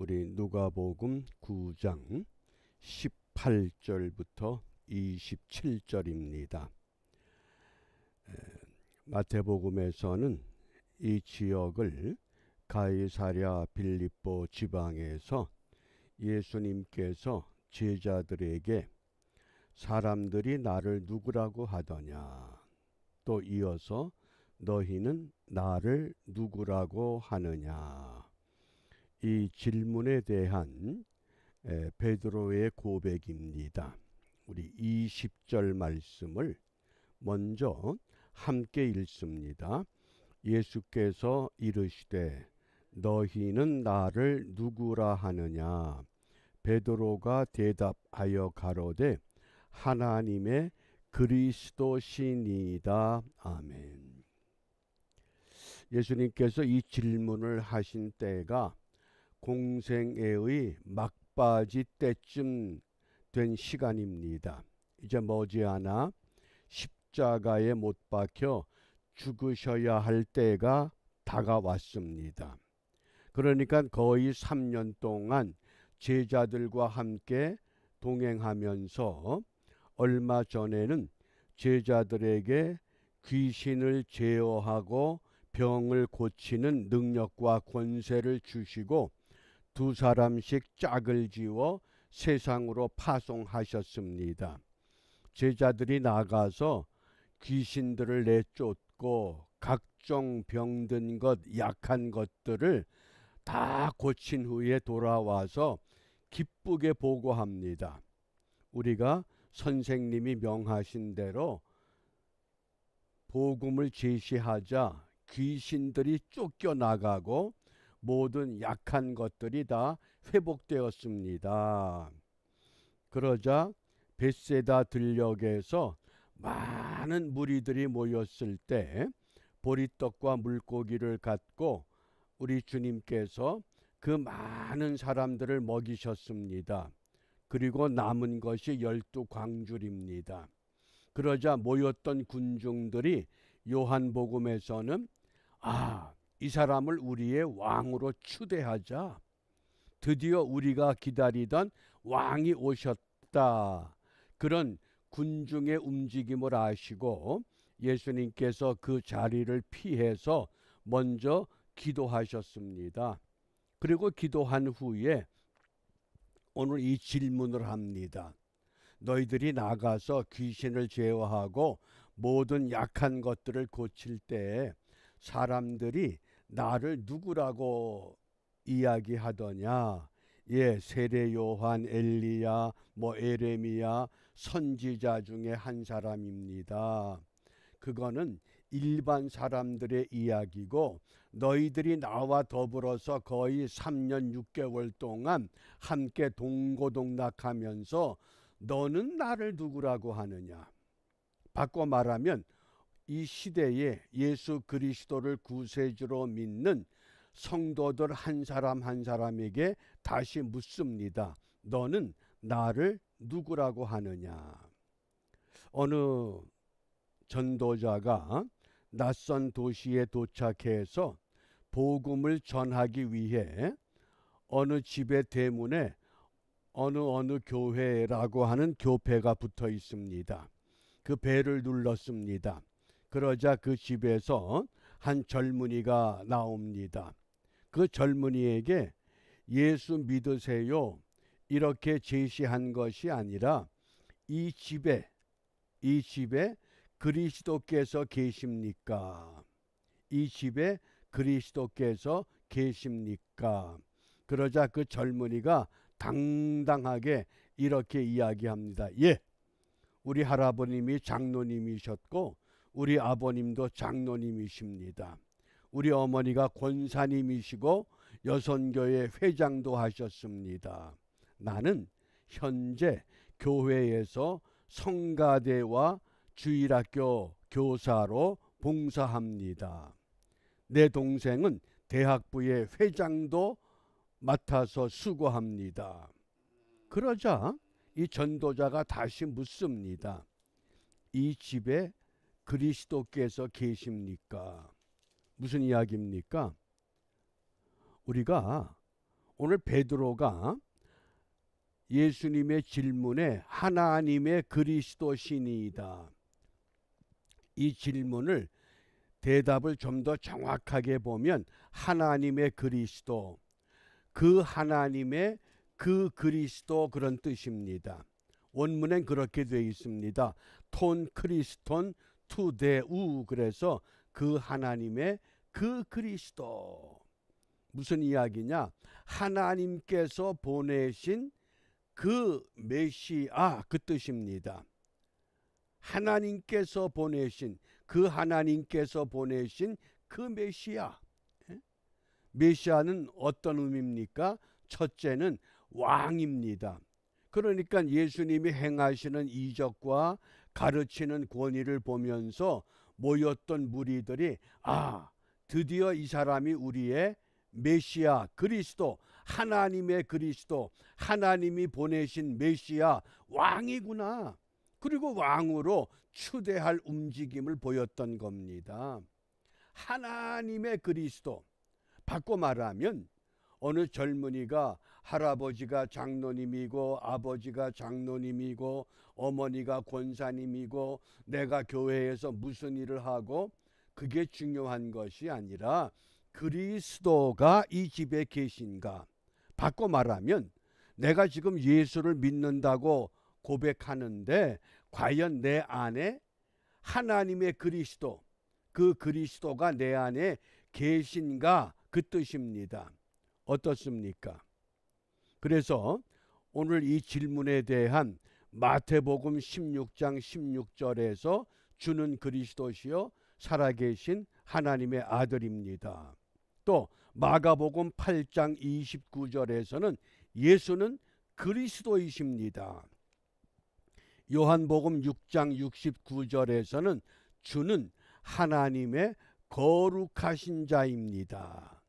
우리 누가복음 9장 18절부터 27절입니다. 마태복음에서는 이 지역을 가이사랴 빌립보 지방에서 예수님께서 제자들에게 사람들이 나를 누구라고 하더냐 또 이어서 너희는 나를 누구라고 하느냐 이 질문에 대한 베드로의 고백입니다. 우리 20절 말씀을 먼저 함께 읽습니다. 예수께서 이르시되 너희는 나를 누구라 하느냐 베드로가 대답하여 가로되 하나님의 그리스도시니이다 아멘. 예수님께서 이 질문을 하신 때가 공생애의 막바지 때쯤 된 시간입니다. 이제 머지않아 십자가에 못 박혀 죽으셔야 할 때가 다가왔습니다. 그러니까 거의 3년 동안 제자들과 함께 동행하면서 얼마 전에는 제자들에게 귀신을 제어하고 병을 고치는 능력과 권세를 주시고 두 사람씩 짝을 지워 세상으로 파송하셨습니다. 제자들이 나가서 귀신들을 내쫓고 각종 병든 것, 약한 것들을 다 고친 후에 돌아와서 기쁘게 보고합니다. 우리가 선생님이 명하신 대로 복음을 제시하자 귀신들이 쫓겨나가고 모든 약한 것들이 다 회복되었습니다. 그러자 베세다 들녘에서 많은 무리들이 모였을 때 보리떡과 물고기를 갖고 우리 주님께서 그 많은 사람들을 먹이셨습니다. 그리고 남은 것이 열두 광줄입니다. 그러자 모였던 군중들이 요한복음에서는 아, 이 사람을 우리의 왕으로 추대하자. 드디어 우리가 기다리던 왕이 오셨다. 그런 군중의 움직임을 아시고 예수님께서 그 자리를 피해서 먼저 기도하셨습니다. 그리고 기도한 후에 오늘 이 질문을 합니다. 너희들이 나가서 귀신을 제어하고 모든 약한 것들을 고칠 때 사람들이 나를 누구라고 이야기하더냐? 예, 세례 요한, 엘리야, 뭐 에레미야 선지자 중에 한 사람입니다. 그거는 일반 사람들의 이야기고 너희들이 나와 더불어서 거의 3년 6개월 동안 함께 동고동락하면서 너는 나를 누구라고 하느냐? 바꿔 말하면 이 시대에 예수 그리스도를 구세주로 믿는 성도들 한 사람 한 사람에게 다시 묻습니다. 너는 나를 누구라고 하느냐? 어느 전도자가 낯선 도시에 도착해서 복음을 전하기 위해 어느 집의 대문에 어느 어느 교회라고 하는 교패가 붙어 있습니다. 그 배를 눌렀습니다. 그러자 그 집에서 한 젊은이가 나옵니다. 그 젊은이에게 예수 믿으세요. 이렇게 제시한 것이 아니라 이 집에 이 집에 그리스도께서 계십니까? 이 집에 그리스도께서 계십니까? 그러자 그 젊은이가 당당하게 이렇게 이야기합니다. 예. 우리 할아버님이 장로님이셨고 우리 아버님도 장로님이십니다. 우리 어머니가 권사님이시고 여선교회 회장도 하셨습니다. 나는 현재 교회에서 성가대와 주일학교 교사로 봉사합니다. 내 동생은 대학부의 회장도 맡아서 수고합니다. 그러자 이 전도자가 다시 묻습니다. 이 집에 그리스도께서 계십니까? 무슨 이야기입니까? 우리가 오늘 베드로가 예수님의 질문에 하나님의 그리스도신이다. 이 질문을 대답을 좀 더 정확하게 보면 하나님의 그리스도 그 하나님의 그 그리스도 그런 뜻입니다. 원문엔 그렇게 되어 있습니다. 톤 크리스톤 투데우 그래서 그 하나님의 그 그리스도 무슨 이야기냐? 하나님께서 보내신 그 메시아 그 뜻입니다. 하나님께서 보내신 그 하나님께서 보내신 그 메시아. 예? 메시아는 어떤 의미입니까? 첫째는 왕입니다. 그러니까 예수님이 행하시는 이적과 가르치는 권위를 보면서 모였던 무리들이 아, 드디어 이 사람이 우리의 메시아 그리스도 하나님의 그리스도 하나님이 보내신 메시아 왕이구나. 그리고 왕으로 추대할 움직임을 보였던 겁니다. 하나님의 그리스도 바꿔 말하면 어느 젊은이가 할아버지가 장로님이고 아버지가 장로님이고 어머니가 권사님이고 내가 교회에서 무슨 일을 하고 그게 중요한 것이 아니라 그리스도가 이 집에 계신가 바꿔 말하면 내가 지금 예수를 믿는다고 고백하는데 과연 내 안에 하나님의 그리스도 그 그리스도가 내 안에 계신가 그 뜻입니다. 어떻습니까? 그래서 오늘 이 질문에 대한 마태복음 16장 16절에서 주는 그리스도시요 살아계신 하나님의 아들입니다. 또 마가복음 8장 29절에서는 예수는 그리스도이십니다. 요한복음 6장 69절에서는 주는 하나님의 거룩하신 자입니다.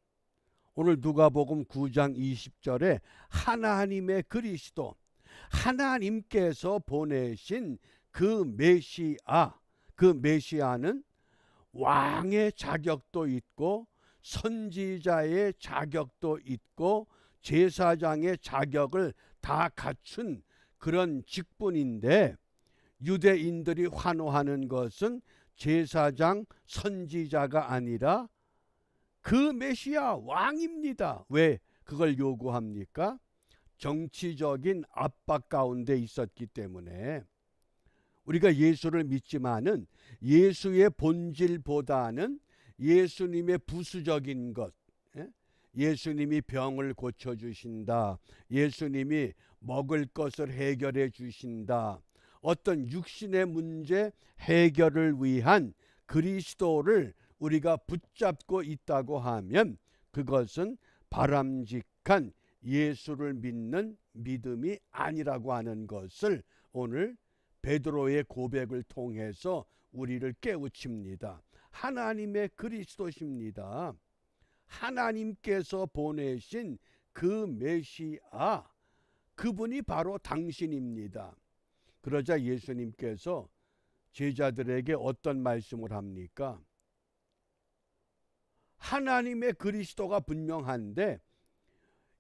오늘 누가복음 9장 20절에 하나님의 그리스도 하나님께서 보내신 그 메시아 그 메시아는 왕의 자격도 있고 선지자의 자격도 있고 제사장의 자격을 다 갖춘 그런 직분인데 유대인들이 환호하는 것은 제사장 선지자가 아니라 그 메시아 왕입니다. 왜 그걸 요구합니까? 정치적인 압박 가운데 있었기 때문에 우리가 예수를 믿지만은 예수의 본질보다는 예수님의 부수적인 것, 예? 예수님이 병을 고쳐 주신다. 예수님이 먹을 것을 해결해 주신다. 어떤 육신의 문제 해결을 위한 그리스도를 우리가 붙잡고 있다고 하면 그것은 바람직한 예수를 믿는 믿음이 아니라고 하는 것을 오늘 베드로의 고백을 통해서 우리를 깨우칩니다. 하나님의 그리스도십니다. 하나님께서 보내신 그 메시아 그분이 바로 당신입니다. 그러자 예수님께서 제자들에게 어떤 말씀을 합니까? 하나님의 그리스도가 분명한데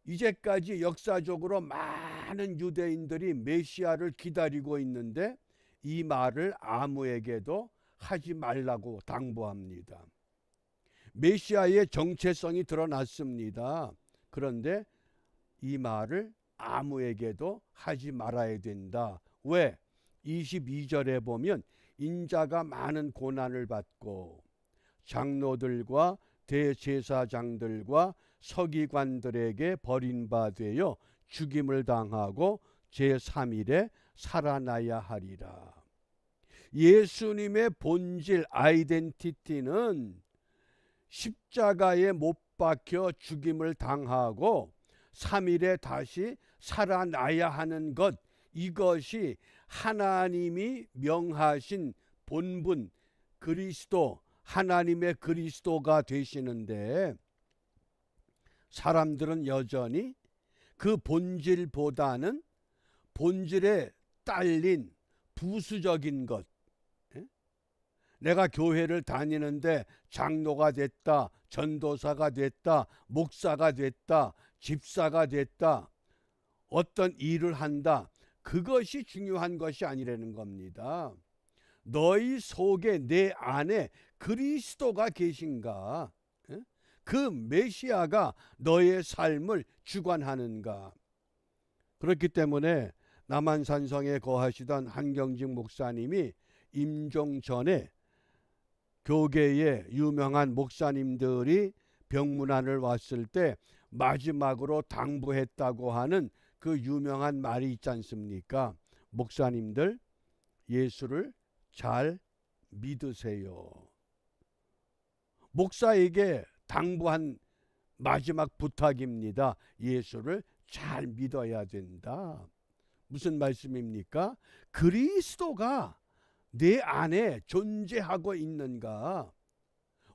이제까지 역사적으로 많은 유대인들이 메시아를 기다리고 있는데 이 말을 아무에게도 하지 말라고 당부합니다. 메시아의 정체성이 드러났습니다. 그런데 이 말을 아무에게도 하지 말아야 된다. 왜? 22절에 보면 인자가 많은 고난을 받고 장로들과 대제사장들과 서기관들에게 버림받되어 죽임을 당하고 제3일에 살아나야 하리라. 예수님의 본질 아이덴티티는 십자가에 못 박혀 죽임을 당하고 3일에 다시 살아나야 하는 것 이것이 하나님이 명하신 본분 그리스도 하나님의 그리스도가 되시는데 사람들은 여전히 그 본질보다는 본질에 딸린 부수적인 것 예? 내가 교회를 다니는데 장로가 됐다, 전도사가 됐다, 목사가 됐다, 집사가 됐다. 어떤 일을 한다. 그것이 중요한 것이 아니라는 겁니다. 너희 속에 내 안에 그리스도가 계신가? 예? 그 메시아가 너의 삶을 주관하는가? 그렇기 때문에 남한산성에 거하시던 한경직 목사님이 임종 전에 교계의 유명한 목사님들이 병문안을 왔을 때 마지막으로 당부했다고 하는 그 유명한 말이 있지 않습니까? 목사님들 예수를 잘 믿으세요. 목사에게 당부한 마지막 부탁입니다. 예수를 잘 믿어야 된다. 무슨 말씀입니까? 그리스도가 내 안에 존재하고 있는가?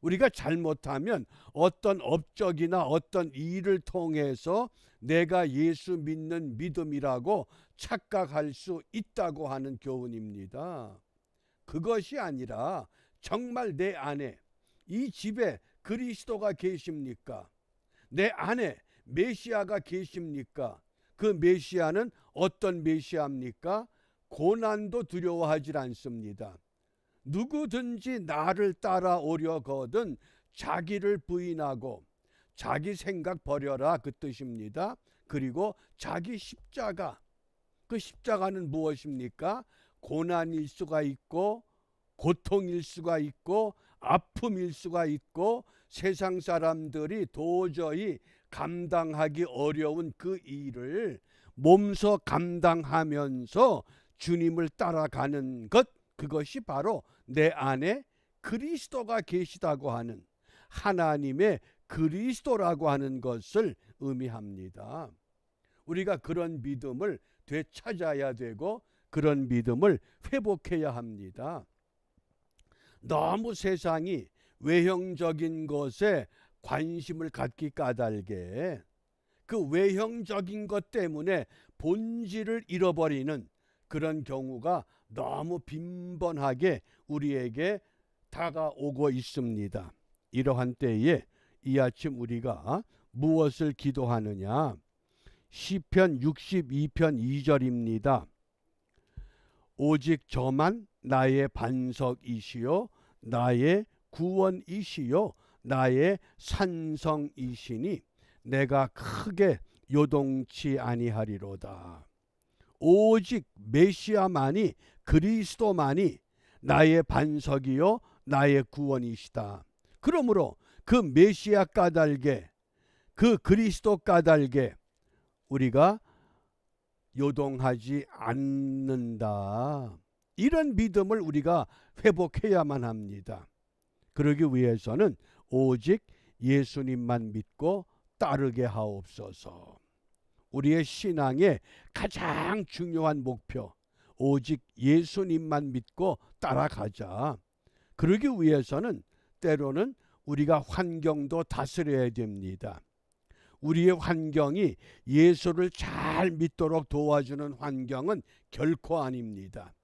우리가 잘못하면 어떤 업적이나 어떤 일을 통해서 내가 예수 믿는 믿음이라고 착각할 수 있다고 하는 교훈입니다. 그것이 아니라 정말 내 안에 이 집에 그리스도가 계십니까? 내 안에 메시아가 계십니까? 그 메시아는 어떤 메시아입니까? 고난도 두려워하지 않습니다. 누구든지 나를 따라오려거든 자기를 부인하고 자기 생각 버려라 그 뜻입니다. 그리고 자기 십자가 그 십자가는 무엇입니까? 고난일 수가 있고 고통일 수가 있고 아픔일 수가 있고 세상 사람들이 도저히 감당하기 어려운 그 일을 몸소 감당하면서 주님을 따라가는 것 그것이 바로 내 안에 그리스도가 계시다고 하는 하나님의 그리스도라고 하는 것을 의미합니다. 우리가 그런 믿음을 되찾아야 되고 그런 믿음을 회복해야 합니다. 너무 세상이 외형적인 것에 관심을 갖기 까닭에 그 외형적인 것 때문에 본질을 잃어버리는 그런 경우가 너무 빈번하게 우리에게 다가오고 있습니다. 이러한 때에 이 아침 우리가 무엇을 기도하느냐? 시편 62편 2절입니다. 오직 저만 나의 반석이시요 나의 구원이시요 나의 산성이시니 내가 크게 요동치 아니하리로다. 오직 메시아만이 그리스도만이 나의 반석이요 나의 구원이시다. 그러므로 그 메시아 까닭에 그 그리스도 까닭에 우리가 요동하지 않는다. 이런 믿음을 우리가 회복해야만 합니다. 그러기 위해서는 오직 예수님만 믿고 따르게 하옵소서. 우리의 신앙의 가장 중요한 목표, 오직 예수님만 믿고 따라가자. 그러기 위해서는 때로는 우리가 환경도 다스려야 됩니다. 우리의 환경이 예수를 잘 믿도록 도와주는 환경은 결코 아닙니다.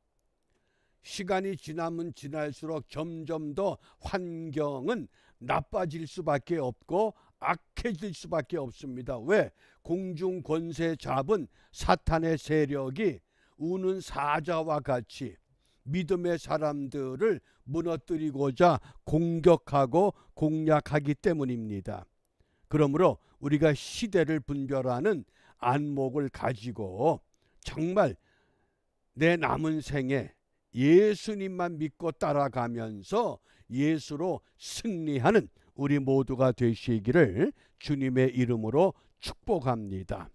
시간이 지나면 지날수록 점점 더 환경은 나빠질 수밖에 없고 악해질 수밖에 없습니다. 왜? 공중 권세 잡은 사탄의 세력이 우는 사자와 같이 믿음의 사람들을 무너뜨리고자 공격하고 공략하기 때문입니다. 그러므로 우리가 시대를 분별하는 안목을 가지고 정말 내 남은 생에 예수님만 믿고 따라가면서 예수로 승리하는 우리 모두가 되시기를 주님의 이름으로 축복합니다.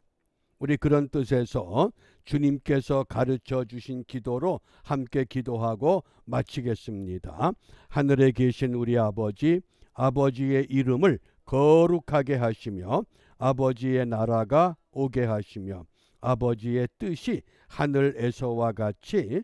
우리 그런 뜻에서 주님께서 가르쳐 주신 기도로 함께 기도하고 마치겠습니다. 하늘에 계신 우리 아버지, 아버지의 이름을 거룩하게 하시며 아버지의 나라가 오게 하시며 아버지의 뜻이 하늘에서와 같이